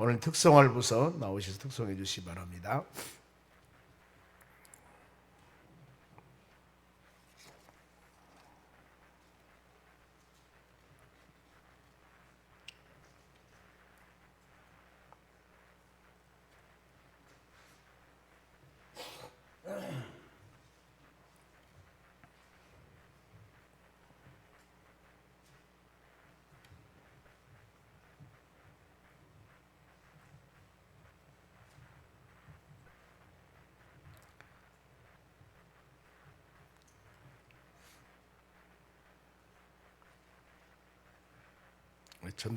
오늘 특성을 부서 나오셔서 특성해 주시기 바랍니다.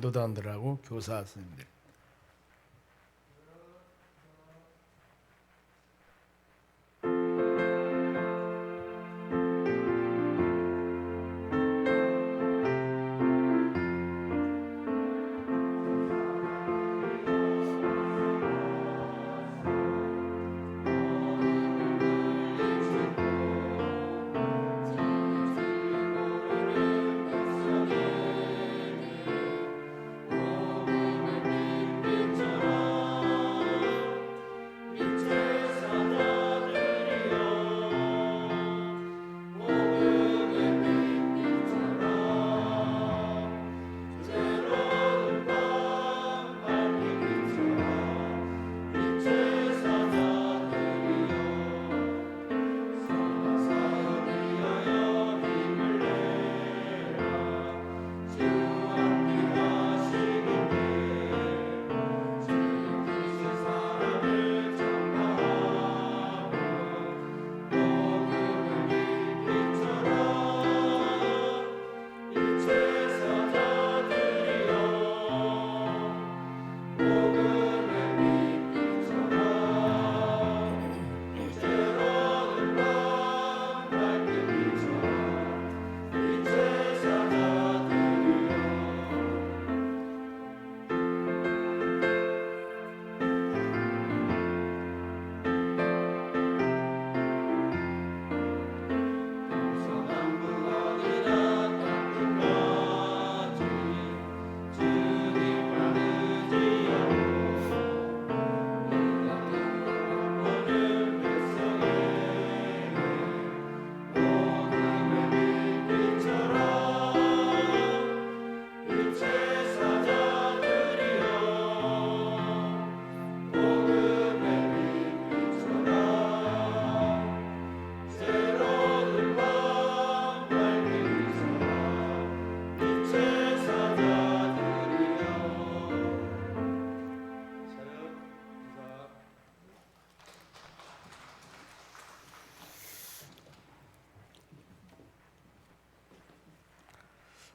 전도단들하고 교사 선생님들.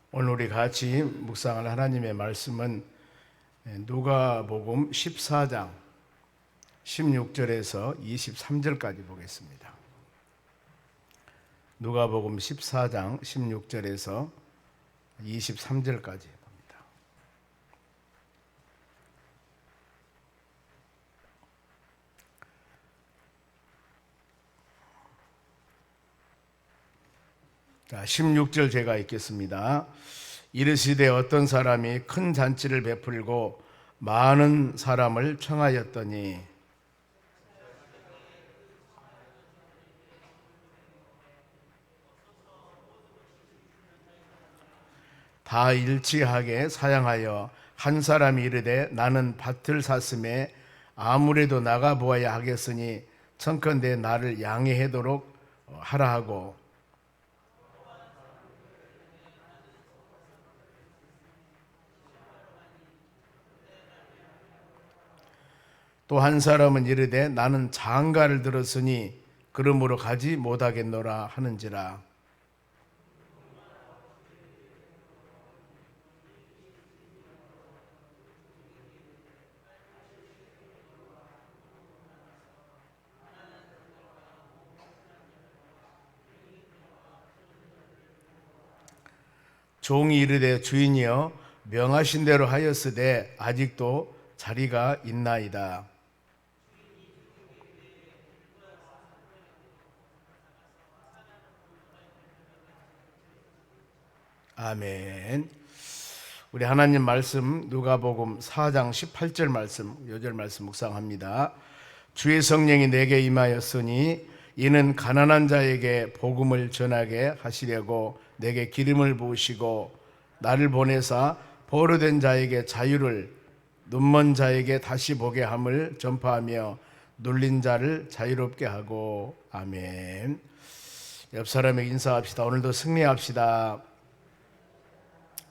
오늘 우리 같이 묵상할 하나님의 말씀은 누가복음 14장 16절에서 23절까지 보겠습니다. 누가복음 14장 16절에서 23절까지 자, 16절 제가 읽겠습니다. 이르시되 어떤 사람이 큰 잔치를 베풀고 많은 사람을 청하였더니 다 일치하게 사양하여 한 사람이 이르되 나는 밭을 샀음에 아무래도 나가 보아야 하겠으니 청컨대 나를 양해하도록 하라 하고 또 한 사람은 이르되 나는 장가를 들었으니 그러므로 가지 못하겠노라 하는지라 종이 이르되 주인이여 명하신 대로 하였으되 아직도 자리가 있나이다. 아멘. 우리 하나님 말씀 누가복음 4장 18절 말씀 요절 말씀 묵상합니다. 주의 성령이 내게 임하였으니 이는 가난한 자에게 복음을 전하게 하시려고 내게 기름을 부으시고 나를 보내사 보로된 자에게 자유를 눈먼 자에게 다시 보게 함을 전파하며 눌린 자를 자유롭게 하고 아멘. 옆 사람에게 인사합시다. 오늘도 승리합시다.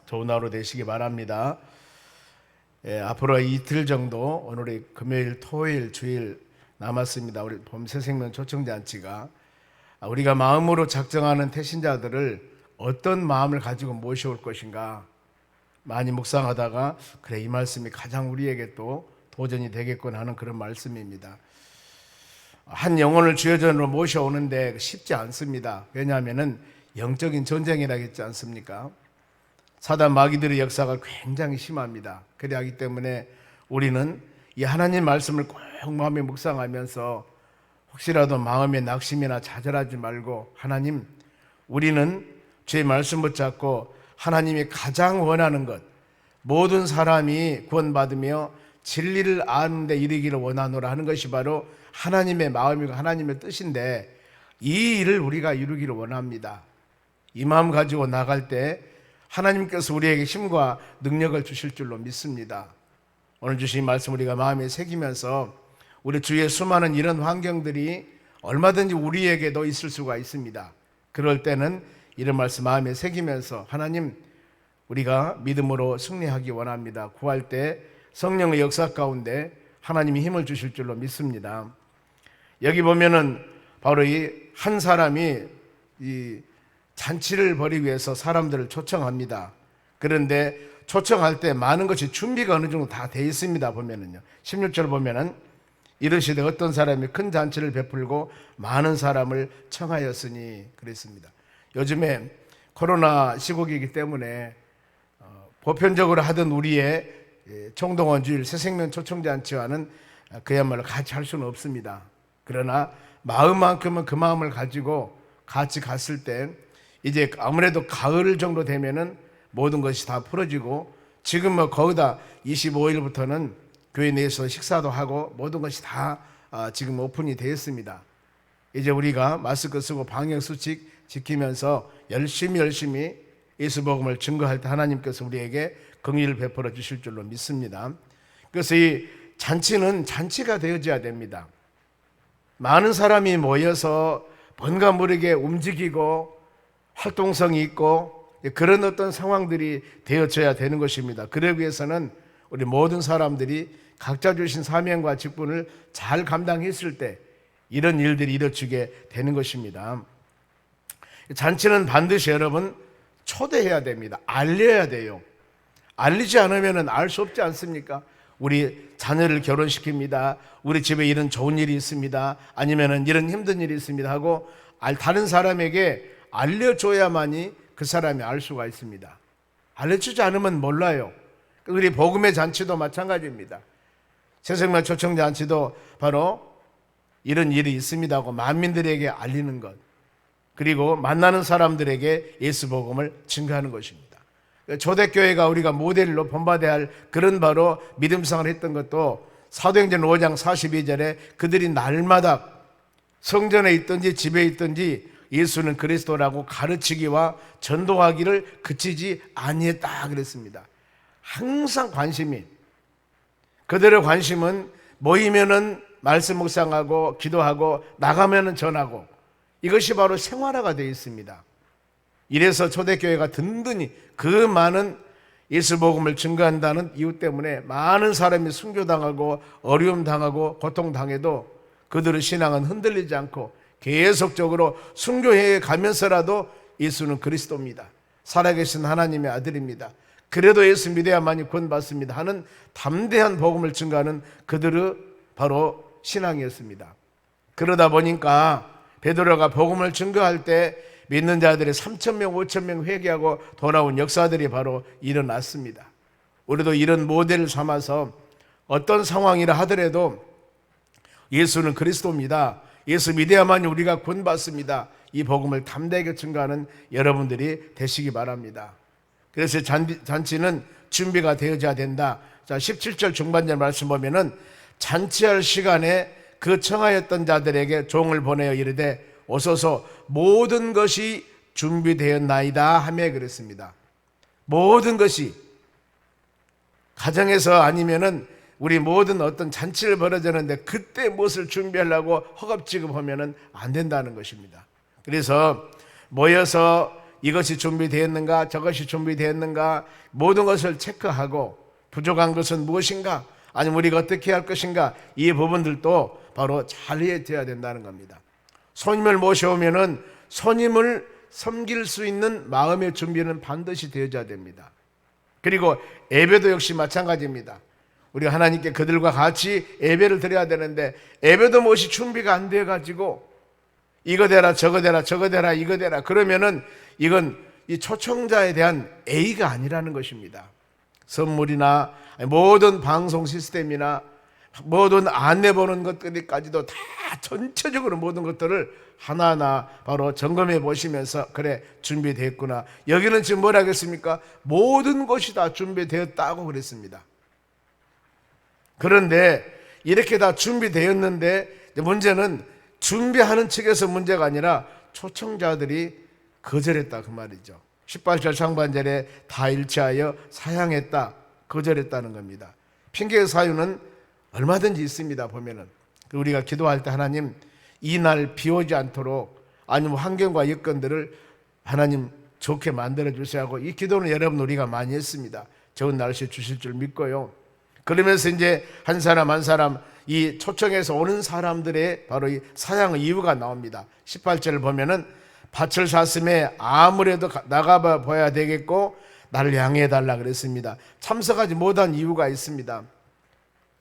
좋은 하루 되시기 바랍니다. 예, 앞으로 이틀 정도 오늘이 금요일, 토요일, 주일 남았습니다. 우리 봄새생명 초청잔치가 아, 우리가 마음으로 작정하는 태신자들을 어떤 마음을 가지고 모셔올 것인가 많이 묵상하다가 그래 이 말씀이 가장 우리에게 또 도전이 되겠군 하는 그런 말씀입니다. 한 영혼을 주여전으로 모셔오는데 쉽지 않습니다. 왜냐하면은 영적인 전쟁이라겠지 않습니까? 사단 마귀들의 역사가 굉장히 심합니다. 그래하기 때문에 우리는 이 하나님 말씀을 꼭 마음에 묵상하면서 혹시라도 마음의 낙심이나 좌절하지 말고 하나님 우리는 주의 말씀 붙잡고 하나님이 가장 원하는 것 모든 사람이 구원받으며 진리를 아는 데 이르기를 원하노라 하는 것이 바로 하나님의 마음이고 하나님의 뜻인데 이 일을 우리가 이루기를 원합니다. 이 마음 가지고 나갈 때 하나님께서 우리에게 힘과 능력을 주실 줄로 믿습니다. 오늘 주신 말씀 우리가 마음에 새기면서 우리 주위에 수많은 이런 환경들이 얼마든지 우리에게도 있을 수가 있습니다. 그럴 때는 이런 말씀 마음에 새기면서 하나님 우리가 믿음으로 승리하기 원합니다. 구할 때 성령의 역사 가운데 하나님이 힘을 주실 줄로 믿습니다. 여기 보면은 바로 이 한 사람이 이 잔치를 벌이기 위해서 사람들을 초청합니다. 그런데 초청할 때 많은 것이 준비가 어느 정도 다 돼 있습니다. 보면은요. 16절 보면은 이르시되 어떤 사람이 큰 잔치를 베풀고 많은 사람을 청하였으니 그랬습니다. 요즘에 코로나 시국이기 때문에 어, 보편적으로 하던 우리의 예, 총동원 주일 새생명 초청 잔치와는 그야말로 같이 할 수는 없습니다. 그러나 마음만큼은 그 마음을 가지고 같이 갔을 때 이제 아무래도 가을 정도 되면은 모든 것이 다 풀어지고 지금 뭐 거기다 25일부터는 교회 내에서 식사도 하고 모든 것이 다 아, 지금 오픈이 되었습니다. 이제 우리가 마스크 쓰고 방역 수칙 지키면서 열심히 열심히 예수 복음을 증거할 때 하나님께서 우리에게 긍휼을 베풀어 주실 줄로 믿습니다. 그래서 이 잔치는 잔치가 되어져야 됩니다. 많은 사람이 모여서 뭔가 모르게 움직이고 활동성이 있고 그런 어떤 상황들이 되어져야 되는 것입니다. 그러기 위해서는 우리 모든 사람들이 각자 주신 사명과 직분을 잘 감당했을 때 이런 일들이 이루어지게 되는 것입니다. 잔치는 반드시 여러분 초대해야 됩니다. 알려야 돼요. 알리지 않으면 알 수 없지 않습니까? 우리 자녀를 결혼시킵니다. 우리 집에 이런 좋은 일이 있습니다. 아니면은 이런 힘든 일이 있습니다. 하고 다른 사람에게 알려줘야만이 그 사람이 알 수가 있습니다. 알려주지 않으면 몰라요. 우리 복음의 잔치도 마찬가지입니다. 새생명 초청 잔치도 바로 이런 일이 있습니다 하고 만민들에게 알리는 것. 그리고 만나는 사람들에게 예수 복음을 증거하는 것입니다. 초대교회가 우리가 모델로 본받아야 할 그런 바로 믿음상을 했던 것도 사도행전 5장 42절에 그들이 날마다 성전에 있든지 집에 있든지 예수는 그리스도라고 가르치기와 전도하기를 그치지 아니했다 그랬습니다. 항상 관심이 그들의 관심은 모이면은 말씀 묵상하고 기도하고 나가면은 전하고 이것이 바로 생활화가 되어 있습니다. 이래서 초대교회가 든든히 그 많은 예수 복음을 증거한다는 이유 때문에 많은 사람이 순교당하고 어려움 당하고 고통 당해도 그들의 신앙은 흔들리지 않고 계속적으로 순교해 가면서라도 예수는 그리스도입니다. 살아계신 하나님의 아들입니다. 그래도 예수 믿어야만이 구원받습니다 하는 담대한 복음을 증거하는 그들의 바로 신앙이었습니다. 그러다 보니까 베드로가 복음을 증거할 때 믿는 자들이 3천 명, 5천 명 회개하고 돌아온 역사들이 바로 일어났습니다. 우리도 이런 모델을 삼아서 어떤 상황이라 하더라도 예수는 그리스도입니다. 예수 믿어야만 우리가 구원받습니다. 이 복음을 담대하게 증거하는 여러분들이 되시기 바랍니다. 그래서 잔치 는 준비가 되어져야 된다. 자, 17절 중반절 말씀 보면은 잔치할 시간에 그 청하였던 자들에게 종을 보내어 이르되 오소서 모든 것이 준비되었나이다 하며 그랬습니다. 모든 것이 가정에서 아니면은 우리 모든 어떤 잔치를 벌어졌는데 그때 무엇을 준비하려고 허겁지겁하면은 안 된다는 것입니다. 그래서 모여서 이것이 준비되었는가 저것이 준비되었는가 모든 것을 체크하고 부족한 것은 무엇인가 아니면 우리가 어떻게 할 것인가 이 부분들도 바로 잘 이해되어야 된다는 겁니다. 손님을 모셔오면은 손님을 섬길 수 있는 마음의 준비는 반드시 되어져야 됩니다. 그리고 예배도 역시 마찬가지입니다. 우리가 하나님께 그들과 같이 예배를 드려야 되는데 예배도 무엇이 준비가 안 돼 가지고 이거 되라 저거 되라 저거 되라 이거 되라 그러면은 이건 이 초청자에 대한 A가 아니라는 것입니다. 선물이나 모든 방송 시스템이나 모든 안내 보는 것들까지도 다 전체적으로 모든 것들을 하나하나 바로 점검해 보시면서 그래 준비됐구나. 여기는 지금 뭐라 하겠습니까? 모든 것이 다 준비되었다고 그랬습니다. 그런데 이렇게 다 준비되었는데 문제는 준비하는 측에서 문제가 아니라 초청자들이 거절했다 그 말이죠. 18절 상반절에 다 일치하여 사양했다 거절했다는 겁니다. 핑계의 사유는 얼마든지 있습니다. 보면은 우리가 기도할 때 하나님 이날 비오지 않도록 아니면 환경과 여건들을 하나님 좋게 만들어 주세요 하고 이 기도는 여러분 우리가 많이 했습니다. 좋은 날씨 주실 줄 믿고요. 그러면서 이제 한 사람 한 사람 이 초청해서 오는 사람들의 바로 이 사양의 이유가 나옵니다. 18절을 보면은 밭을 샀음에 아무래도 나가 봐야 되겠고 나를 양해해 달라 그랬습니다. 참석하지 못한 이유가 있습니다.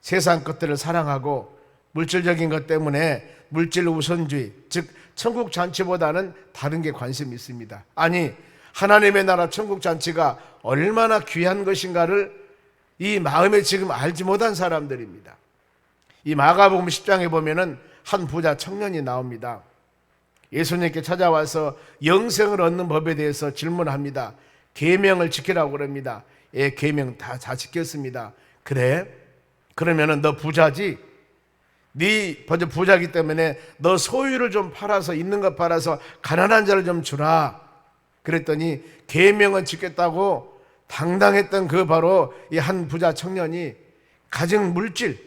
세상 것들을 사랑하고 물질적인 것 때문에 물질 우선주의, 즉 천국 잔치보다는 다른 게 관심이 있습니다. 아니 하나님의 나라 천국 잔치가 얼마나 귀한 것인가를 이 마음에 지금 알지 못한 사람들입니다. 이 마가복음 10장에 보면은 한 부자 청년이 나옵니다. 예수님께 찾아와서 영생을 얻는 법에 대해서 질문합니다. 계명을 지키라고 그럽니다. 예, 계명 다 다 지켰습니다. 그래? 그러면은 너 부자지? 네 먼저 부자기 때문에 너 소유를 좀 팔아서 있는 것 팔아서 가난한 자를 좀 주라. 그랬더니 계명은 지켰다고 당당했던 그 바로 이 한 부자 청년이 가진 물질,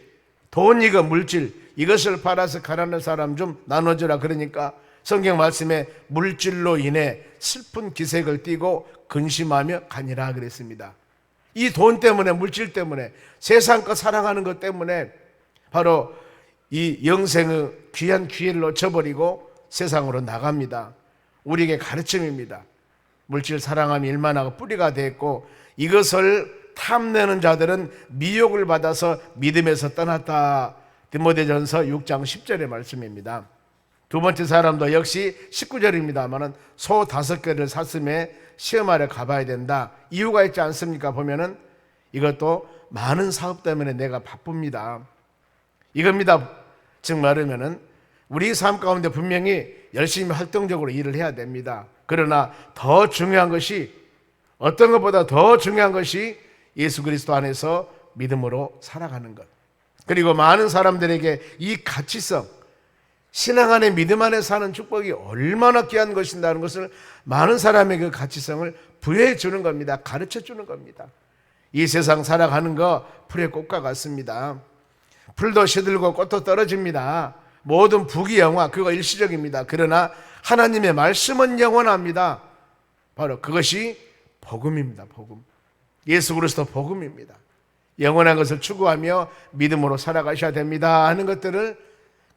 돈 이거 물질 이것을 팔아서 가난한 사람 좀 나눠주라 그러니까 성경 말씀에 물질로 인해 슬픈 기색을 띠고 근심하며 가니라 그랬습니다. 이 돈 때문에 물질 때문에 세상 것 사랑하는 것 때문에 바로 이 영생의 귀한 기회를 놓쳐버리고 세상으로 나갑니다. 우리에게 가르침입니다. 물질 사랑함이 일만하고 뿌리가 됐고 이것을 탐내는 자들은 미혹을 받아서 믿음에서 떠났다. 디모데전서 6장 10절의 말씀입니다. 두 번째 사람도 역시 19절입니다만은 소 다섯 개를 샀음에 시험하러 가봐야 된다. 이유가 있지 않습니까? 보면은 이것도 많은 사업 때문에 내가 바쁩니다. 이겁니다. 즉 말하면은 우리 삶 가운데 분명히 열심히 활동적으로 일을 해야 됩니다. 그러나 더 중요한 것이 어떤 것보다 더 중요한 것이 예수 그리스도 안에서 믿음으로 살아가는 것. 그리고 많은 사람들에게 이 가치성, 신앙 안에 믿음 안에 사는 축복이 얼마나 귀한 것인다는 것을 많은 사람에게 그 가치성을 부여해 주는 겁니다. 가르쳐 주는 겁니다. 이 세상 살아가는 거 풀의 꽃과 같습니다. 풀도 시들고 꽃도 떨어집니다. 모든 북이 영화 그거 일시적입니다. 그러나 하나님의 말씀은 영원합니다. 바로 그것이 복음입니다. 복음. 예수 그리스도 복음입니다. 영원한 것을 추구하며 믿음으로 살아가셔야 됩니다 하는 것들을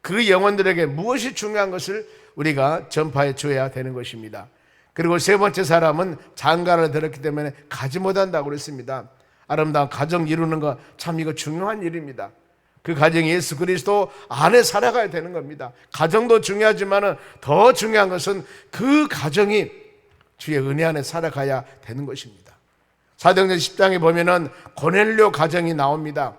그 영혼들에게 무엇이 중요한 것을 우리가 전파해 줘야 되는 것입니다. 그리고 세 번째 사람은 장가를 들었기 때문에 가지 못한다고 그랬습니다. 아름다운 가정 이루는 거 참 이거 중요한 일입니다. 그 가정이 예수 그리스도 안에 살아가야 되는 겁니다. 가정도 중요하지만 더 중요한 것은 그 가정이 주의 은혜 안에 살아가야 되는 것입니다. 사도행전 10장에 보면은 고넬료 가정이 나옵니다.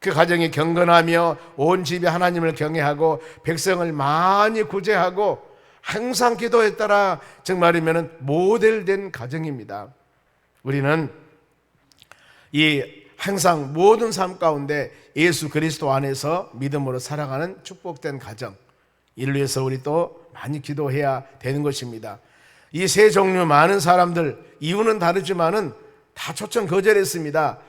그 가정이 경건하며 온 집에 하나님을 경외하고 백성을 많이 구제하고 항상 기도에 따라 즉 말이면 모델된 가정입니다. 우리는 이 항상 모든 삶 가운데 예수 그리스도 안에서 믿음으로 살아가는 축복된 가정 이를 위해서 우리 또 많이 기도해야 되는 것입니다. 이 세 종류 많은 사람들 이유는 다르지만은 다 초청 거절했습니다.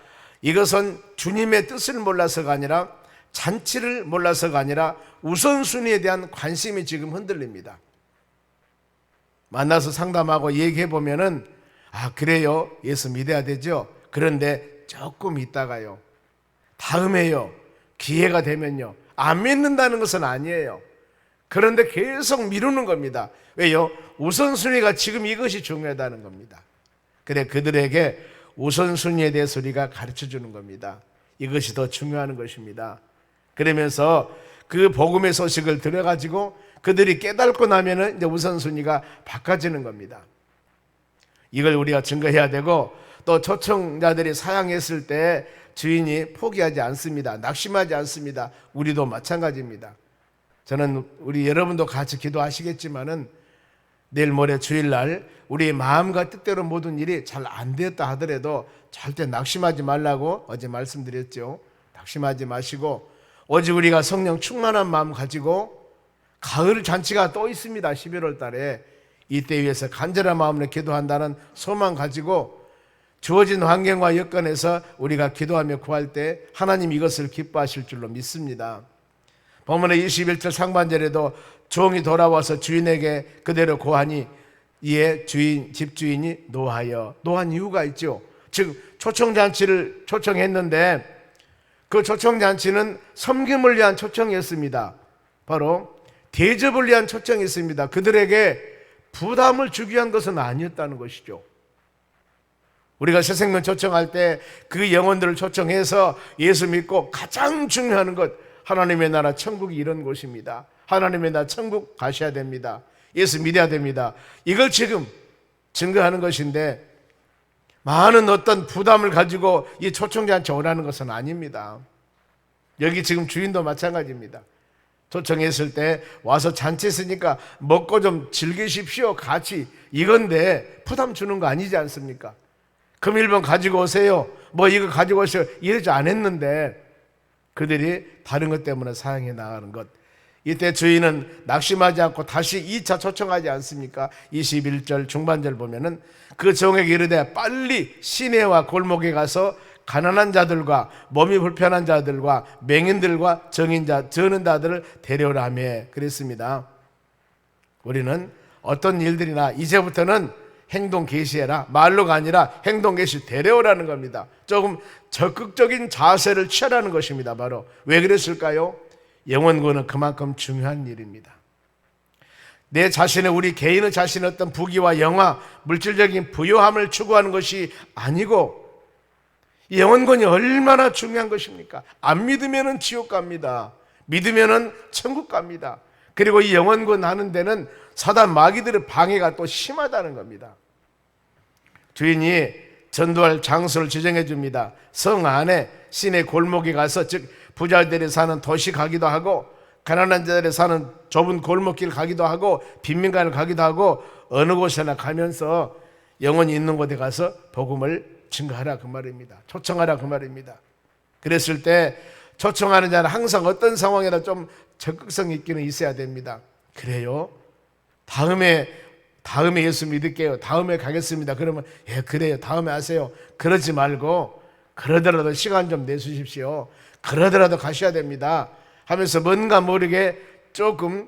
이것은 주님의 뜻을 몰라서가 아니라 잔치를 몰라서가 아니라 우선순위에 대한 관심이 지금 흔들립니다. 만나서 상담하고 얘기해 보면은 아 그래요 예수 믿어야 되죠. 그런데 조금 있다가요. 다음에요. 기회가 되면요. 안 믿는다는 것은 아니에요. 그런데 계속 미루는 겁니다. 왜요? 우선순위가 지금 이것이 중요하다는 겁니다. 그래 그들에게 우선순위에 대해서 우리가 가르쳐 주는 겁니다. 이것이 더 중요한 것입니다. 그러면서 그 복음의 소식을 들어가지고 그들이 깨닫고 나면은 이제 우선순위가 바꿔지는 겁니다. 이걸 우리가 증거해야 되고 또 초청자들이 사양했을 때 주인이 포기하지 않습니다. 낙심하지 않습니다. 우리도 마찬가지입니다. 저는 우리 여러분도 같이 기도하시겠지만은 내일 모레 주일날 우리 마음과 뜻대로 모든 일이 잘 안 되었다 하더라도 절대 낙심하지 말라고 어제 말씀드렸죠. 낙심하지 마시고 오직 우리가 성령 충만한 마음 가지고 가을 잔치가 또 있습니다. 11월 달에 이때 위해서 간절한 마음으로 기도한다는 소망 가지고 주어진 환경과 여건에서 우리가 기도하며 구할 때 하나님 이것을 기뻐하실 줄로 믿습니다. 본문의 21절 상반절에도 종이 돌아와서 주인에게 그대로 고하니 이에 주인 집주인이 노하여 노한 이유가 있죠. 즉 초청 잔치를 초청했는데 그 초청 잔치는 섬김을 위한 초청이었습니다. 바로 대접을 위한 초청이었습니다. 그들에게 부담을 주기 위한 것은 아니었다는 것이죠. 우리가 새 생명 초청할 때 그 영혼들을 초청해서 예수 믿고 가장 중요한 것 하나님의 나라 천국이 이런 곳입니다. 하나님의 나라 천국 가셔야 됩니다. 예수 믿어야 됩니다. 이걸 지금 증거하는 것인데 많은 어떤 부담을 가지고 이 초청자한테 오라는 것은 아닙니다. 여기 지금 주인도 마찬가지입니다. 초청했을 때 와서 잔치 했으니까 먹고 좀 즐기십시오. 같이 이건데 부담 주는 거 아니지 않습니까? 금일번 가지고 오세요. 뭐 이거 가지고 오세요. 이러지 않았는데 그들이 다른 것 때문에 사양해 나가는 것. 이때 주인은 낙심하지 않고 다시 2차 초청하지 않습니까? 21절 중반절 보면은 그 종에게 이르되 빨리 시내와 골목에 가서 가난한 자들과 몸이 불편한 자들과 맹인들과 정인자, 저는 자들을 데려오라며 그랬습니다. 우리는 어떤 일들이나 이제부터는 행동 개시해라. 말로가 아니라 행동 개시 데려오라는 겁니다. 조금 적극적인 자세를 취하라는 것입니다. 바로 왜 그랬을까요? 영원구는 그만큼 중요한 일입니다. 내 자신의 우리 개인의 자신의 어떤 부귀와 영화, 물질적인 부요함을 추구하는 것이 아니고 영원권이 얼마나 중요한 것입니까? 안 믿으면은 지옥 갑니다. 믿으면은 천국 갑니다. 그리고 이 영원권 하는 데는 사단 마귀들의 방해가 또 심하다는 겁니다. 주인이 전도할 장소를 지정해 줍니다. 성 안에 시내 골목에 가서 즉 부자들이 사는 도시 가기도 하고 가난한 자들이 사는 좁은 골목길 가기도 하고 빈민가를 가기도 하고 어느 곳에나 가면서 영혼이 있는 곳에 가서 복음을 증거하라 그 말입니다. 초청하라 그 말입니다. 그랬을 때 초청하는 자는 항상 어떤 상황에나 좀 적극성 있기는 있어야 됩니다. 그래요? 다음에 다음에 예수 믿을게요. 다음에 가겠습니다. 그러면 예 그래요. 다음에 하세요. 그러지 말고 그러더라도 시간 좀 내주십시오. 그러더라도 가셔야 됩니다. 하면서 뭔가 모르게 조금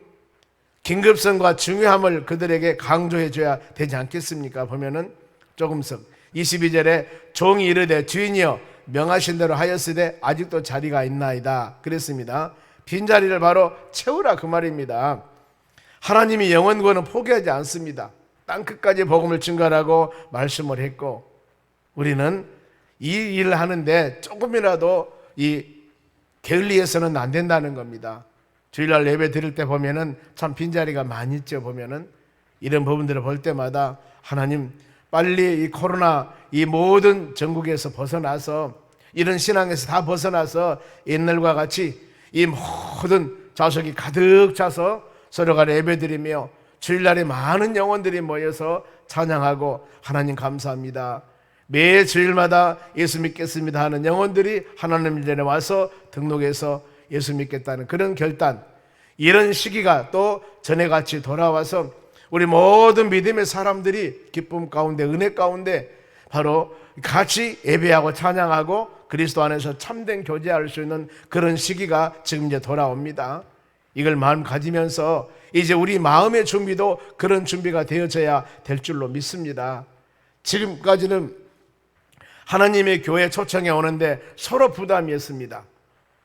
긴급성과 중요함을 그들에게 강조해 줘야 되지 않겠습니까? 보면은 조금씩 22절에 종이 이르되 주인이여 명하신 대로 하였으되 아직도 자리가 있나이다. 그랬습니다. 빈자리를 바로 채우라 그 말입니다. 하나님이 영원권은 포기하지 않습니다. 땅 끝까지 복음을 증가하고 말씀을 했고 우리는 이 일을 하는데 조금이라도 이 게을리해서는 안 된다는 겁니다. 주일날 예배 드릴 때 보면은 참 빈자리가 많이 있죠. 보면은 이런 부분들을 볼 때마다 하나님 빨리 이 코로나 이 모든 전국에서 벗어나서 이런 신앙에서 다 벗어나서 옛날과 같이 이 모든 좌석이 가득 차서 서로가 예배드리며 주일날에 많은 영혼들이 모여서 찬양하고 하나님 감사합니다. 매 주일마다 예수 믿겠습니다 하는 영혼들이 하나님 전에 와서 등록해서 예수 믿겠다는 그런 결단 이런 시기가 또 전에 같이 돌아와서 우리 모든 믿음의 사람들이 기쁨 가운데 은혜 가운데 바로 같이 예배하고 찬양하고 그리스도 안에서 참된 교제할 수 있는 그런 시기가 지금 이제 돌아옵니다. 이걸 마음 가지면서 이제 우리 마음의 준비도 그런 준비가 되어져야 될 줄로 믿습니다. 지금까지는 하나님의 교회 초청에 오는데 서로 부담이었습니다.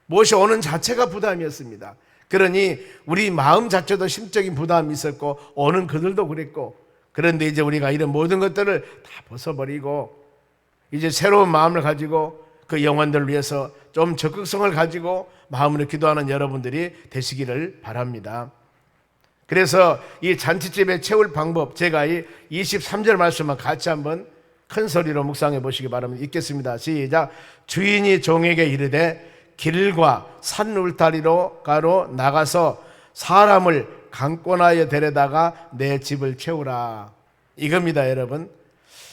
무엇이 오는 자체가 부담이었습니다. 그러니 우리 마음 자체도 심적인 부담이 있었고 오는 그들도 그랬고 그런데 이제 우리가 이런 모든 것들을 다 벗어버리고 이제 새로운 마음을 가지고 그 영혼들을 위해서 좀 적극성을 가지고 마음으로 기도하는 여러분들이 되시기를 바랍니다. 그래서 이 잔치집에 채울 방법 제가 이 23절 말씀만 같이 한번 큰 소리로 묵상해 보시기 바랍니다. 읽겠습니다. 시작. 주인이 종에게 이르되 길과 산 울타리로 가로 나가서 사람을 강권하여 데려다가 내 집을 채우라. 이겁니다, 여러분.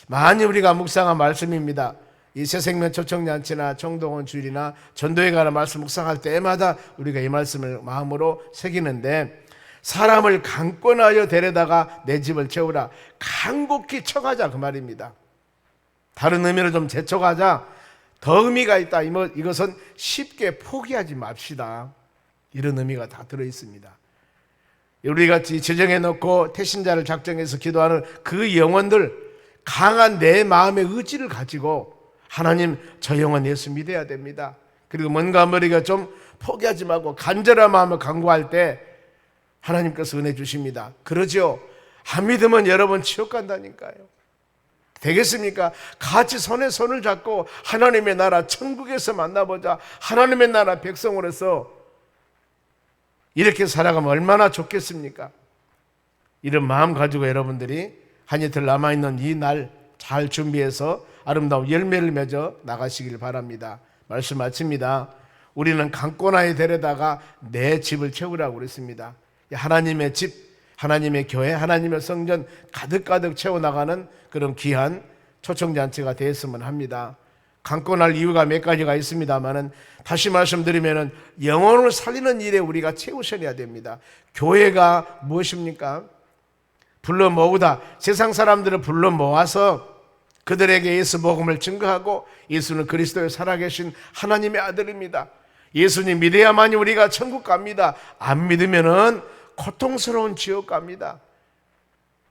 많이 우리가 묵상한 말씀입니다. 이 새생명 초청잔치나 청동원 주일이나 전도에 관한 말씀 묵상할 때마다 우리가 이 말씀을 마음으로 새기는데 사람을 강권하여 데려다가 내 집을 채우라. 간곡히 청하자 그 말입니다. 다른 의미로 좀 재촉하자. 더 의미가 있다. 이것은 쉽게 포기하지 맙시다. 이런 의미가 다 들어 있습니다. 우리 같이 지정해 놓고 태신자를 작정해서 기도하는 그 영혼들 강한 내 마음의 의지를 가지고 하나님 저 영혼 예수 믿어야 됩니다. 그리고 뭔가 머리가 좀 포기하지 말고 간절한 마음을 강구할 때 하나님께서 은혜 주십니다. 그러죠. 안 믿으면 여러분 지옥 간다니까요. 되겠습니까? 같이 손에 손을 잡고 하나님의 나라 천국에서 만나보자. 하나님의 나라 백성으로서 이렇게 살아가면 얼마나 좋겠습니까? 이런 마음 가지고 여러분들이 한 이틀 남아있는 이 날 잘 준비해서 아름다운 열매를 맺어 나가시길 바랍니다. 말씀 마칩니다. 우리는 강권하에 데려다가 내 집을 채우라고 그랬습니다. 하나님의 집, 하나님의 교회, 하나님의 성전 가득가득 채워나가는 그런 귀한 초청잔치가 되었으면 합니다. 강권할 이유가 몇 가지가 있습니다만은 다시 말씀드리면은 영혼을 살리는 일에 우리가 채우셔야 됩니다. 교회가 무엇입니까? 불러 모으다 세상 사람들을 불러 모아서 그들에게 예수 복음을 증거하고 예수는 그리스도의 살아계신 하나님의 아들입니다. 예수님 믿어야만이 우리가 천국 갑니다. 안 믿으면은 고통스러운 지옥 갑니다.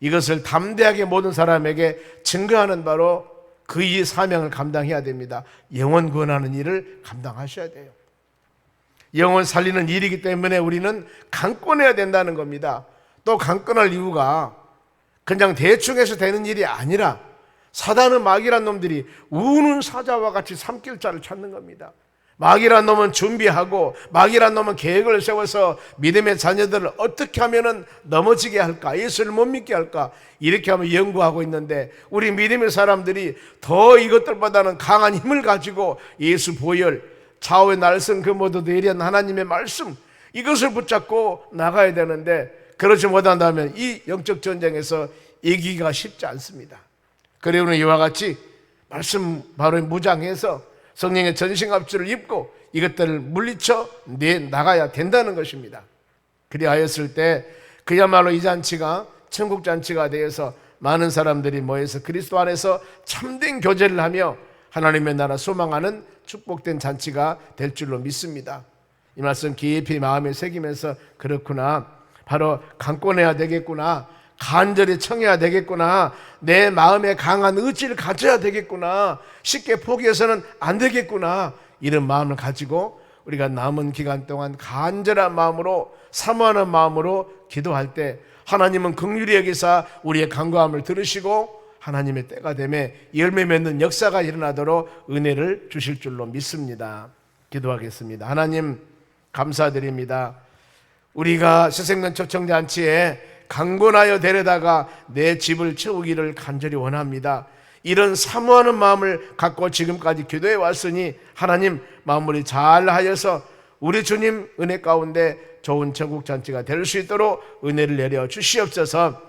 이것을 담대하게 모든 사람에게 증거하는 바로 그의 사명을 감당해야 됩니다. 영혼 구원하는 일을 감당하셔야 돼요. 영혼 살리는 일이기 때문에 우리는 강권해야 된다는 겁니다. 또 강권할 이유가 그냥 대충 해서 되는 일이 아니라 사단은 마귀란 놈들이 우는 사자와 같이 삼킬 자를 찾는 겁니다. 마귀란 놈은 준비하고 마귀란 놈은 계획을 세워서 믿음의 자녀들을 어떻게 하면은 넘어지게 할까? 예수를 못 믿게 할까? 이렇게 하면 연구하고 있는데 우리 믿음의 사람들이 더 이것들보다는 강한 힘을 가지고 예수 보혈, 좌우의 날선 그 모두 내리한 하나님의 말씀 이것을 붙잡고 나가야 되는데 그러지 못한다면 이 영적 전쟁에서 이기기가 쉽지 않습니다. 그래오는 이와 같이 말씀 바로 무장해서 성령의 전신갑주를 입고 이것들을 물리쳐 내 나가야 된다는 것입니다. 그리하였을 때 그야말로 이 잔치가 천국 잔치가 되어서 많은 사람들이 모여서 그리스도 안에서 참된 교제를 하며 하나님의 나라 소망하는 축복된 잔치가 될 줄로 믿습니다. 이 말씀 깊이 마음에 새기면서 그렇구나. 바로 강권해야 되겠구나. 간절히 청해야 되겠구나. 내 마음에 강한 의지를 가져야 되겠구나. 쉽게 포기해서는 안 되겠구나. 이런 마음을 가지고 우리가 남은 기간 동안 간절한 마음으로 사모하는 마음으로 기도할 때 하나님은 긍휼히 여기사 우리의 간구함을 들으시고 하나님의 때가 되매 열매 맺는 역사가 일어나도록 은혜를 주실 줄로 믿습니다. 기도하겠습니다. 하나님 감사드립니다. 우리가 새생명 초청잔치에 강권하여 데려다가 내 집을 채우기를 간절히 원합니다. 이런 사모하는 마음을 갖고 지금까지 기도해 왔으니 하나님 마무리 잘 하여서 우리 주님 은혜 가운데 좋은 천국 잔치가 될 수 있도록 은혜를 내려 주시옵소서.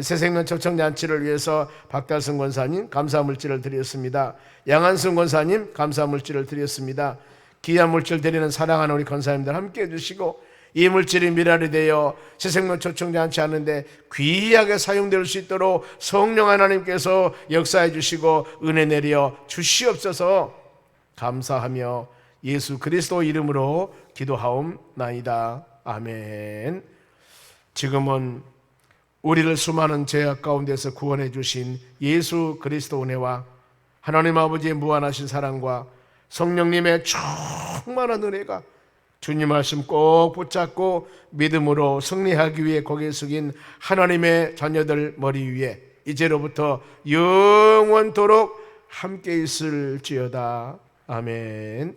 새생명 초청 잔치를 위해서 박달승 권사님 감사 물질을 드렸습니다. 양한승 권사님 감사 물질을 드렸습니다. 귀한 물질 드리는 사랑하는 우리 권사님들 함께 해주시고 이 물질이 미랄이 되어 새 생명 초청잔치 하는데 귀하게 사용될 수 있도록 성령 하나님께서 역사해 주시고 은혜 내려 주시옵소서 감사하며 예수 그리스도 이름으로 기도하옵나이다. 아멘. 지금은 우리를 수많은 죄악 가운데서 구원해 주신 예수 그리스도 은혜와 하나님 아버지의 무한하신 사랑과 성령님의 충만한 은혜가 주님 말씀 꼭 붙잡고 믿음으로 승리하기 위해 고개 숙인 하나님의 자녀들 머리 위에 이제로부터 영원토록 함께 있을지어다. 아멘.